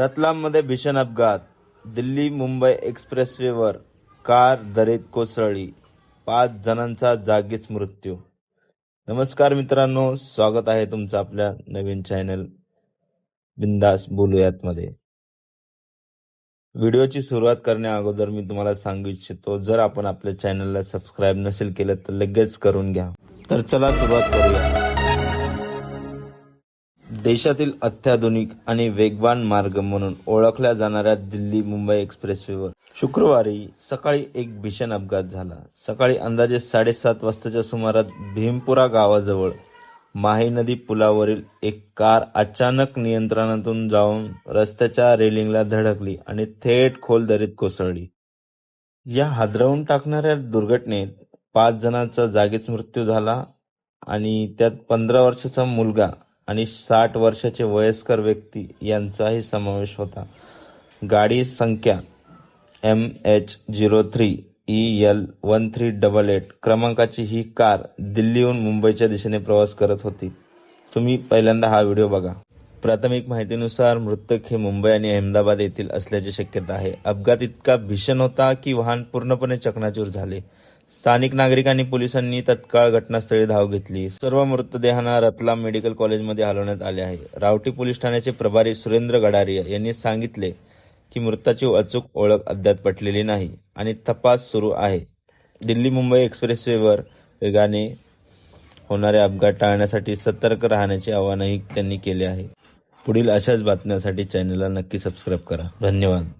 रतलाममध्ये भीषण अपघात. दिल्ली मुंबई एक्सप्रेसवेवर कार दरीत कोसळली. पाच जणांचा जागीच मृत्यू. नमस्कार मित्रांनो स्वागत आहे तुमचं आपल्या नवीन चॅनल बिंदास बोलूयात मध्ये व्हिडिओची सुरुवात करण्या अगोदर मी तुम्हाला सांगू इच्छितो जर आपण आपल्या चॅनलला सबस्क्राईब नसेल केलं तर लगेच करून घ्या. तर चला सुरुवात करूया. देशातील अत्याधुनिक आणि वेगवान मार्ग म्हणून ओळखल्या जाणाऱ्या दिल्ली मुंबई एक्सप्रेसवेवर शुक्रवारी सकाळी एक भीषण अपघात झाला. सकाळी अंदाजे साडेसात वाजताच्या सुमारात भीमपुरा गावाजवळ माही नदी पुलावरील एक कार अचानक नियंत्रणातून जाऊन रस्त्याच्या रेलिंगला धडकली आणि थेट खोल दरीत कोसळली. या हादरवून टाकणाऱ्या दुर्घटनेत पाच जणांचा जागीच मृत्यू झाला आणि त्यात पंधरा वर्षाचा मुलगा आणि साठ वर्षाचे वयस्कर व्यक्ती यांचाही समावेश होता. गाडी संख्या M H zero three E L one three double eight क्रमांकाची ही कार दिल्लीहून मुंबईच्या दिशेने प्रवास करत होती. तुम्ही पहिल्यांदा हा व्हिडिओ बघा. प्राथमिक माहितीनुसार मृतक हे मुंबई आणि अहमदाबाद येथील असल्याची शक्यता आहे. अपघात इतका भीषण होता की वाहन पूर्णपणे चकनाचूर झाले. स्थानिक नागरिक आणि पोलिसांनी तत्काळ घटनास्थळी धाव घेतली. सर्व मृतदेहांना रतलाम मेडिकल कॉलेजमध्ये हलवण्यात आले आहे. रावटी पोलीस ठाण्याचे प्रभारी सुरेंद्र गडारिया यांनी सांगितले की मृताची अचूक ओळख अद्याप पटलेली नाही आणि तपास सुरू आहे. दिल्ली मुंबई एक्सप्रेसवेवर वेगाने होणारे अपघात टाळण्यासाठी सतर्क राहण्याचे आवाहनही त्यांनी केले आहे. पुढील अशाच बातम्यांसाठी चॅनलला नक्की सबस्क्राईब करा. धन्यवाद.